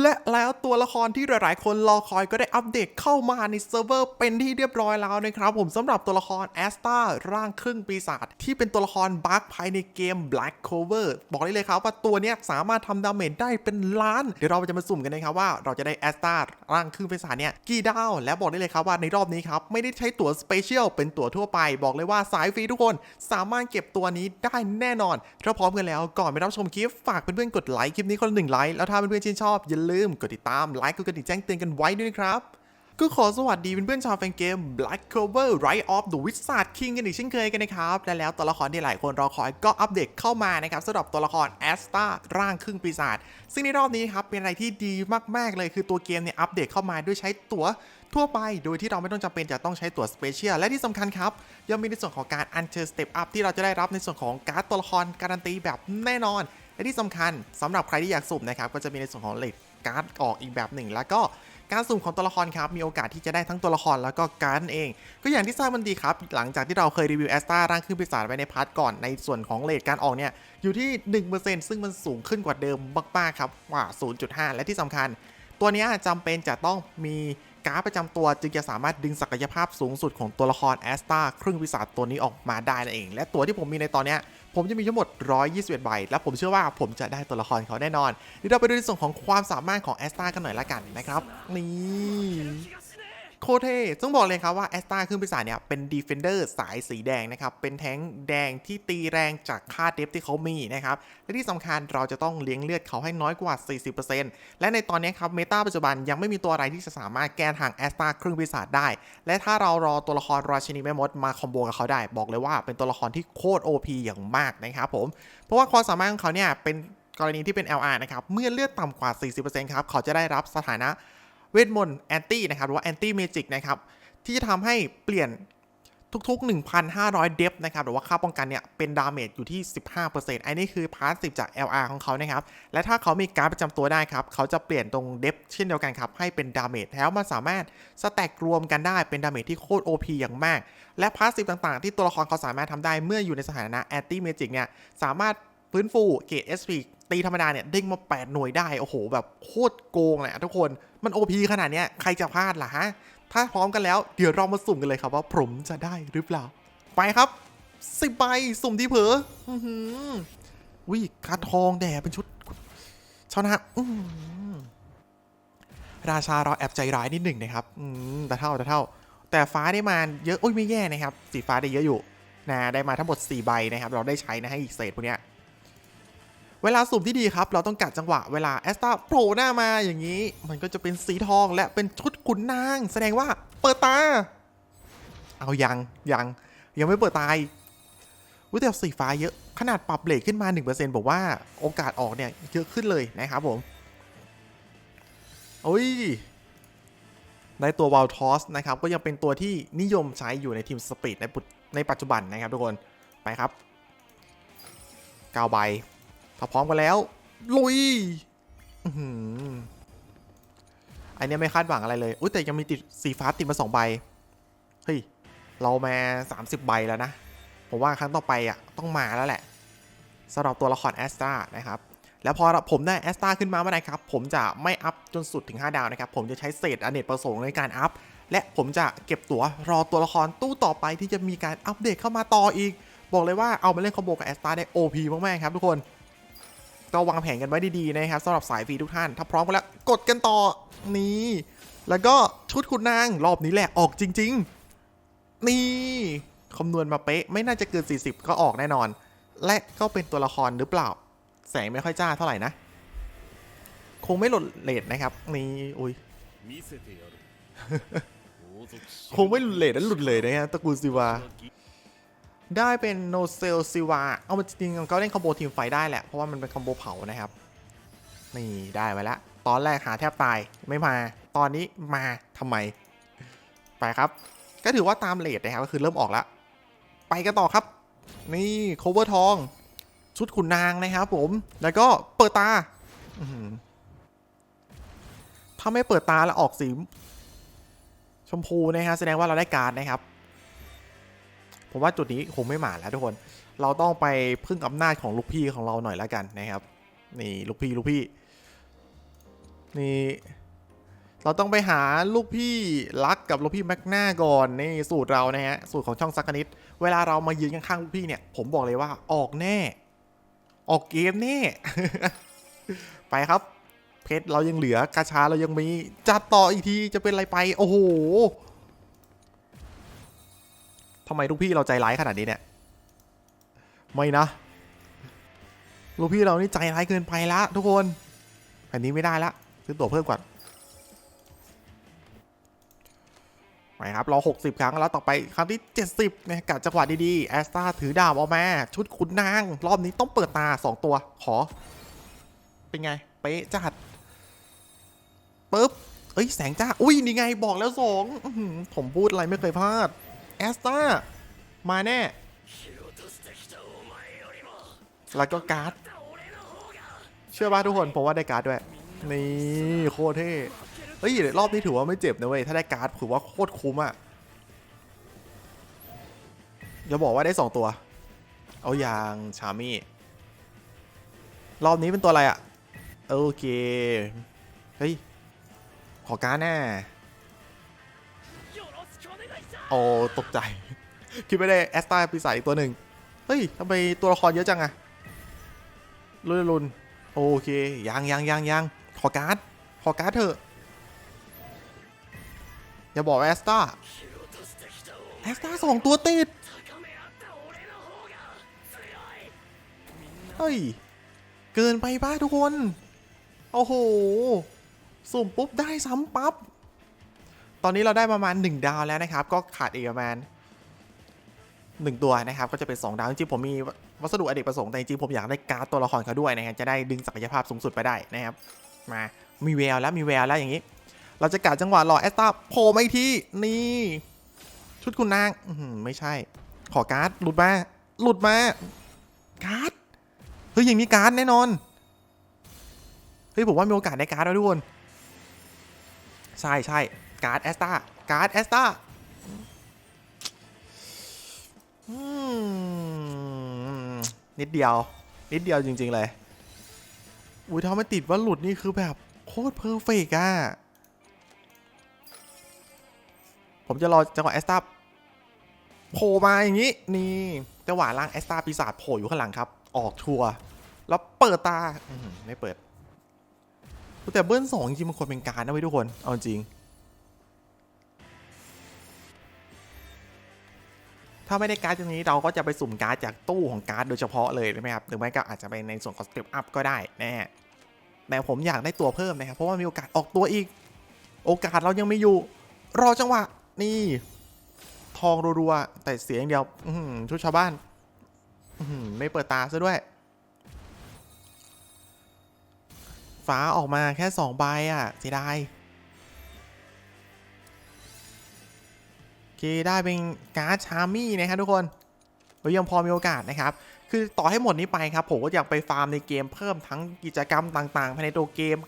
และแล้วตัวละครที่หลาย ๆ คนรอคอยก็ได้อัปเดตเข้ามาในเซิร์ฟเวอร์เป็นที่เรียบร้อยแล้วนะครับผมสำหรับตัวละครแอสตาร่างครึ่งปีศาจที่เป็นตัวละครบัคภายในเกม Black Cover บอกได้เลยครับว่าตัวนี้สามารถทำดาเมจได้เป็นล้าน เดี๋ยวเราจะมาสุ่มกันนะครับว่าเราจะได้แอสตาร่างครึ่งปีศาจเนี่ยกี่ดาว และบอกได้เลยครับว่าในรอบนี้ครับไม่ได้ใช้ตั๋วสเปเชียลเป็นตั๋วทั่วไป บอกเลยว่าสายฟรีทุกคนสามารถเก็บตัวนี้ได้แน่นอนถ้าพร้อมกันแล้วก่อนไปรับชมคลิปฝากเพื่อนๆกดไลค์คลิปนี้คนละหนึ่งไลค์แล้วถ้าเพื่อนๆชื่นชอบอย่าลืมกดติดตามไลค์กดกระดิ่งแจ้งเตือนกันไว้ด้วยครับ ก็ขอสวัสดีเพื่อนๆชาวแฟนเกม Black Clover Rise of the Wizard King กันอีกเช่นเคยกันนะครับ และแล้วตัวละครที่หลายคนรอคอยก็อัปเดตเข้ามานะครับสำหรับตัวละครแอสตาร่างครึ่งปีศาจซึ่งในรอบนี้ครับเป็นอะไรที่ดีมากๆเลยคือตัวเกมเนี่ยอัปเดตเข้ามาด้วยใช้ตัวทั่วไปโดยที่เราไม่ต้องจำเป็นจะต้องใช้ตั๋วสเปเชียลและที่สำคัญครับ ยังมีในส่วนของการอันเชิญสเต็ปอัพที่เราจะได้รับในส่วนของการ์ดตัวละครการันตีแบบแน่นอน และที่สำคัญสำหรับใครที่อยากสุ่มนะครับก็จะมีในส่วนของเลด การ์ดออกอีกแบบหนึ่ง แล้วก็การสุ่มของตัวละครครับ มีโอกาสที่จะได้ทั้งตัวละครแล้วก็การ์ดเอง ก็อย่างที่ทราบมันดีครับ หลังจากที่เราเคยรีวิวแอสตาร่างขึ้นปีศาจไว้ในพาร์ทก่อนในส่วนของเลทการออกเนี่ย อยู่ที่ 1%ซึ่งมันสูงขึ้นกว่าเดิมมากๆครับกว่า 0.5 และที่สำคัญ ตัวนี้ยจำเป็นจะต้องมี การ์ดประจำตัวจึงจะสามารถดึงศักยภาพสูงสุดของตัวละครแอสตาครึ่งวิสาตัวนี้ออกมาได้นั่นเอง และตัวที่ผมมีในตอนนี้ผมจะมีทั้งหมด 121 ใบ และผมเชื่อว่าผมจะได้ตัวละครเขาแน่นอนเดี๋ยวเราไปดูในส่วนของความสามารถของแอสตากันหน่อยละกันนะครับ นี่ โคเท่ต้องบอกเลยครับว่าแอสตาขึ้นปีศาจเนี่ยเป็นดีเฟนเดอร์สายสีแดงนะครับ เป็นแท้งแดงที่ตีแรงจากค่าเดฟที่เขามีนะครับ และที่สำคัญเราจะต้องเลี้ยงเลือดเขาให้น้อยกว่า 40%และในตอนนี้ครับเมตาปัจจุบันยังไม่มีตัวอะไรที่จะสามารถแก้ทางแอสตาครึ่งปีศาจได้ และถ้าเรารอตัวละครราชินีแม่มดมาคอมโบกับเขาได้บอกเลยว่าเป็นตัวละครที่โคตร OP อย่างมากนะครับผมเพราะว่าความสามารถของเขาเนี่ยเป็นกรณีที่เป็น LR นะครับ เมื่อเลือดต่ำกว่า 40%ครับ เขาจะได้รับสถานะ เวทมนต์แอนตี้นะครับหรือว่าแอนตี้เมจิกนะครับที่จะทำให้เปลี่ยนทุกๆ 1,500 เดฟนะครับหรือว่าค่าป้องกันเนี่ยเป็นดาเมจอยู่ที่ 15%อันนี้คือพาสซีฟจาก LR ของเขานะครับ และถ้าเขามีการประจำตัวได้ครับ เขาจะเปลี่ยนตรงเดฟเช่นเดียวกันครับ ให้เป็นดาเมจแล้วมันสามารถสแต็กรวมกันได้เป็นดาเมจที่โคตร OP อย่างมาก และพาสซีฟต่างๆ ที่ตัวละครเขาสามารถทำได้เมื่ออยู่ในสถานะแอนตี้เมจิกเนี่ยสามารถ ฟื้นฟูเกรด SP ตีธรรมดาเนี่ยเด้งมา 8 หน่วยได้ โอ้โห แบบโคตรโกงเลยอะทุกคนมัน OP ขนาดเนี้ยใครจะพลาดล่ะฮะ ถ้าพร้อมกันแล้วเดี๋ยวเรามาสุ่มกันเลยครับว่าผมจะได้หรือเปล่า ไปครับสิบใบสุ่มที่เผลออื้อหือวิคาทองแดดเป็นชุดชาวนะอื้อหือราชาเราแอบใจร้ายนิดหนึ่งนะครับอืมแต่เท่าแต่เท่า แต่ฟ้าได้มาเยอะโอ้ยไม่แย่นะครับ สีฟ้าได้เยอะอยู่นะได้มาทั้งหมด 4 ใบนะครับ เราได้ใช้นะให้อีกเศษพวกเนี้ย เวลาสุ่มที่ดีครับ เราต้องกัดจังหวะเวลาแอสตาโผล่หน้ามาอย่างนี้ มันก็จะเป็นสีทองและเป็นชุดขุนนาง แสดงว่าเปิดตา เอายังยังยังไม่เปิดตาอีกอุ๊ยแต่สีฟ้าเยอะขนาดปรับเลทขึ้นมา 1%บอกว่าโอกาสออกเนี่ยเยอะขึ้นเลยนะครับผมโอ้ยได้ตัวว a ลทอสนะครับ ก็ยังเป็นตัวที่นิยมใช้อยู่ในทีมสปีดในปุในปัจจุบันนะครับทุกคนไปครับ9ใบ ถ้าพร้อมกันแล้ว ลุยอื้มอันนี้ไม่คาดหวังอะไรเลยอุ้ยแต่ยังมีติดสีฟ้าติดมา2ใบ เฮ้ย เรามา30ใบแล้วนะ ผมว่าครั้งต่อไปอะต้องมาแล้วแหละสำหรับตัวละครแอสตรานะครับ แล้วพอผมได้แอสตาขึ้นมาเมื่อไหร่ครับ ผมจะไม่อัพจนสุดถึง 5 ดาวนะครับ ผมจะใช้เศษอเนกประสงค์ในการอัพ และผมจะเก็บตัวรอตัวละครตู้ต่อไปที่จะมีการอัปเดตเข้ามาต่ออีก บอกเลยว่าเอามาเล่นคอมโบกับแอสตาได้ OP มากๆครับทุกคน ก็วางแผนกันไว้ดีๆนะครับสำหรับสายฟรีทุกท่าน ถ้าพร้อมกันแล้วกดกันต่อนี่แล้วก็ชุดคุณนางรอบนี้แหละออกจริง ๆ นี่คำนวณมาเป๊ะไม่น่าจะเกิน 40 ก็ออกแน่นอน และก็เป็นตัวละครหรือเปล่า แสงไม่ค่อยจ้าเท่าไหร่นะ คงไม่หลดเลดนะครับ นี่อุ้ยคงไม่หลุดเลดนั้นหลุดเลยนะฮะตระกูลซิวา ได้เป็นโนเซลซิวา เอามาจริงๆก็เล่นคอมโบทีมไฟได้แหละ เพราะว่ามันเป็นคอมโบเผานะครับ นี่ได้มาแล้ว ตอนแรกหาแทบตายไม่มา ตอนนี้มาทำไม ไปครับ ก็ถือว่าตามเลทนะครับ ก็คือเริ่มออกแล้ว ไปกันต่อครับ นี่โคเวอร์ทอง ชุดขุนนางนะครับผม แล้วก็เปิดตา ถ้าไม่เปิดตาแล้วออกสีชมพูนะครับแสดงว่าเราได้การนะครับ ผมว่าจุดนี้คงไม่หมาแล้วทุกคน เราต้องไปพึ่งอำนาจของลูกพี่ของเราหน่อยแล้วกันนะครับ นี่ลูกพี่ลูกพี่ นี่ เราต้องไปหาลูกพี่รักกับลูกพี่แม็กนาก่อนนี่สูตรเรานะฮะสูตรของช่องซักนิด เวลาเรามายืนข้างๆลูกพี่เนี่ย ผมบอกเลยว่าออกแน่ ออกเกมแน่ ไปครับเพชรเรายังเหลือกาชาเรายังมีจัดต่ออีกทีจะเป็นอะไรไป โอ้โห ทำไมลูกพี่เราใจร้ายขนาดนี้เนี่ย ไม่นะ ลูกพี่เรานี่ใจร้ายเกินไปละทุกคนแผ่นนี้ไม่ได้ละซื้อตั๋วเพิ่มก่อนไปครับรอ 60 ครั้งแล้วต่อไปครั้งที่ 70นะกัดจังหวะดีๆแอสตาถือดาบออกมาชุดขุนนาง รอบนี้ต้องเปิดตา 2 ตัวขอ เป็นไง เป๊ะจัดปึ๊บเอ้ย แสงจ้า อุ้ย นี่ไงบอกแล้วสองผมพูดอะไรไม่เคยพลาด แอสตามาแน่ แล้วก็การ์ด เชื่อป่ะทุกคนผมว่าได้การ์ดด้วย นี่โคตรเท่เฮ้ยรอบนี้ถือว่าไม่เจ็บนะเว้ย ถ้าได้การ์ดถือว่าโคตรคุ้มอะอย่าบอกว่าได้สองตัว เอาอย่างชามี่ รอบนี้เป็นตัวอะไรอะโอเค เฮ้ย ขอการ์ดแน่ โอ้ตกใจ คิดไม่ได้แอสตาปีศาจอีกตัวหนึ่งเฮ้ยทำไมตัวละครเยอะจังอะรุนรุนโอเคยังยังยังยังขอการ์ดขอการ์ดเถอะ อย่าบอกแอสตาแอสตาสองตัวติดเฮ้ย เกินไปป้าทุกคน โอ้โหสุ่มปุ๊บได้ซ้ำปั๊บ ตอนนี้เราได้ประมาณ 1 ดาวแล้วนะครับ ก็ขาดอีกประมาณ1ตัวนะครับ ก็จะเป็น 2 ดาว จริงๆผมมีวัสดุอเนกประสงค์แต่จริงๆผมอยากได้การ์ดตัวละครเขาด้วยนะฮะจะได้ดึงศักยภาพสูงสุดไปได้นะครับ มามีแววแล้วมีแววแล้วอย่างนี้ เราจะกะจังหวะรอแอสตาโผล่มาอีกทีนี่ชุดคุณนางอืไม่ใช่ ขอการ์ดหลุดมาหลุดมาการ์ดเฮ้ยอย่างนี้การ์ดแน่นอนเฮ้ยผมว่ามีโอกาสได้การ์ดแล้วทุกคนใช่ใช่ การ์ดแอสตาการ์ดแอสตาอนิดเดียว นิดเดียวจริง ๆ เลย อุ้ยถ้าไม่ติดว่าหลุดนี่คือแบบ โคตรเพอร์เฟกอะผมจะรอจังหวะแอสตาโผล่มาอย่างนี้ นี่จังหวะล่างแอสตาปีศาจโผล่อยู่ข้างหลังครับ ออกทัวร์แล้วเปิดตาอไม่เปิดแต่เบิ้ลสองจริงๆมันควรเป็นการนะเว้ยทุกคน เอาจริง ถ้าไม่ได้การ์ดตรงนี้เราก็จะไปสุ่มการ์ดจากตู้ของการ์ดโดยเฉพาะเลยใช่ไหมครับหรือไม่ก็อาจจะไปในส่วนของสเต็ปอัพก็ได้นะฮะแต่ผมอยากได้ตัวเพิ่มนะครับเพราะว่ามีโอกาสออกตัวอีก โอกาสเรายังไม่อยู่ รอจังหวะนี่ทองรัวๆแต่เสียงเดียวอื้ชุดชาวบ้านอืไม่เปิดตาซะด้วย ฟ้าออกมาแค่สองใบอะเสียดาย เคได้เป็นการ์ดชาร์มี่นะครับทุกคนเรายังพอมีโอกาสนะครับ คือต่อให้หมดนี้ไปครับ ผมก็อยากไปฟาร์มในเกมเพิ่มทั้งกิจกรรมต่างๆภายในตัวเกม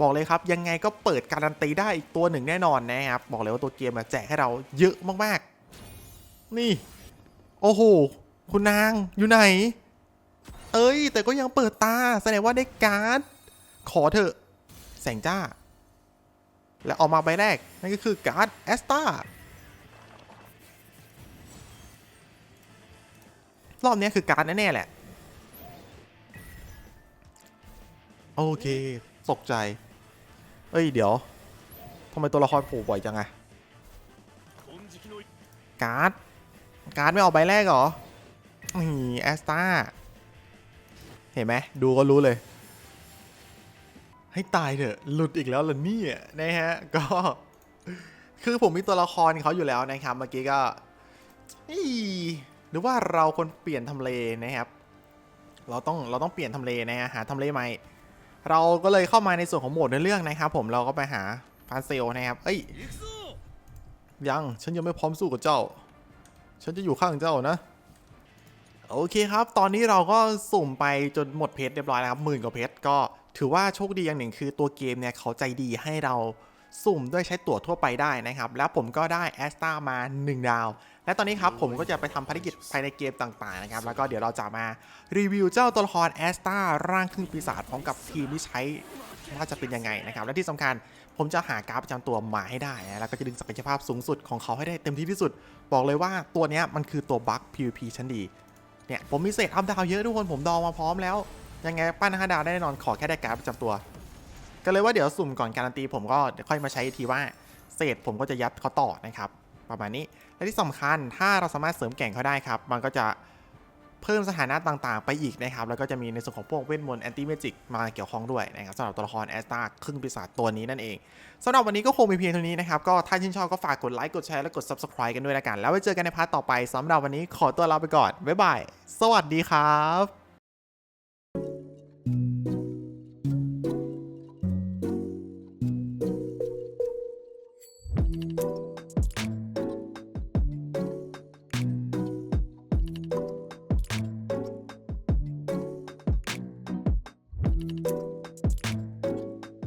บอกเลยครับ ยังไงก็เปิดการันตีได้อีกตัวหนึ่งแน่นอนนะครับ บอกเลยว่าตัวเกมอะแจกให้เราเยอะมากๆ นี่ โอ้โห คุณนางอยู่ไหน เอ้ย แต่ก็ยังเปิดตา แสดงว่าได้การ์ด ขอเถอะ แสงจ้า และออกมาใบแรกนั่นก็คือการ์ดแอสตา รอบนี้คือการแน่แหละ โอเค ตกใจ เอ้ย เดี๋ยวทำไมตัวละครโผล่บ่อยจังอะการ์ด การ์ดไม่ออกใบแรกเหรอนี่แอสตาเห็นไหม ดูก็รู้เลย ให้ตายเถอะ หลุดอีกแล้วล่เนี่ยนะฮะ ก็ คือผมมีตัวละครเขาอยู่แล้วนะครับ เมื่อกี้ก็ หรือว่าเราควรเปลี่ยนทำเลนะครับ เราต้องเราต้องเปลี่ยนทำเลนะฮะหาทำเลใหม่ เราก็เลยเข้ามาในส่วนของโหมดในเรื่องนะครับ ผมเราก็ไปหาฟานเซลนะครับ เอ้ยยังฉันยังไม่พร้อมสู้กับเจ้า ฉันจะอยู่ข้างเจ้านะโอเคครับ ตอนนี้เราก็สุ่มไปจนหมดเพชรเรียบร้อยแล้วครับหมื่นกว่าเพชรก็ถือว่าโชคดีอย่างหนึ่งคือตัวเกมเนี่ยเขาใจดีให้เราสุ่มด้วยใช้ตั๋วทั่วไปได้นะครับ แล้วผมก็ได้แอสตามา 1 ดาว และตอนนี้ครับผมก็จะไปทำภารกิจภายในเกมต่างๆนะครับ แล้วก็เดี๋ยวเราจะมารีวิวเจ้าตัวละครแอสตาร่างครึ่งปีศาจพร้อมกับทีมที่ใช้ว่าจะเป็นยังไงนะครับ และที่สำคัญผมจะหาการ์ดประจำตัวมาให้ได้นะแล้วก็จะดึงศักยภาพสูงสุดของเขาให้ได้เต็มที่ที่สุด บอกเลยว่าตัวนี้มันคือตัวบัค PVP ชั้นดี เนี่ยผมมีเศษอัพดาวเยอะทุกคนผมดองมาพร้อมแล้ว ยังไงปั้นห้าดาวได้แน่นอนขอแค่ได้การ์ดประจำตัว ก็เลยว่าเดี๋ยวสุ่มก่อนการันตีผมก็เดี๋ยวค่อยมาใช้ทีว่าเศษผมก็จะยัดเขาต่อนะครับ ประมาณนี้ และที่สำคัญถ้าเราสามารถเสริมแก่งเขาได้ครับ มันก็จะเพิ่มสถานะต่างๆ ไปอีกนะครับ แล้วก็จะมีในส่วนของพวกเวทมนต์แอนตี้เมจิกมาเกี่ยวข้องด้วยนะครับสำหรับตัวละครแอสตาครึ่งปีศาจตัวนี้นั่นเองสำหรับวันนี้ก็คงมีเพียงเท่านี้นะครับ ก็ถ้าชื่นชอบก็ฝากกดไลค์กดแชร์และกด subscribe กันด้วยละกัน แล้วไว้เจอกันในพาร์ทต่อไปสำหรับวันนี้ขอตัวลาไปก่อนบ๊ายบายสวัสดีครับ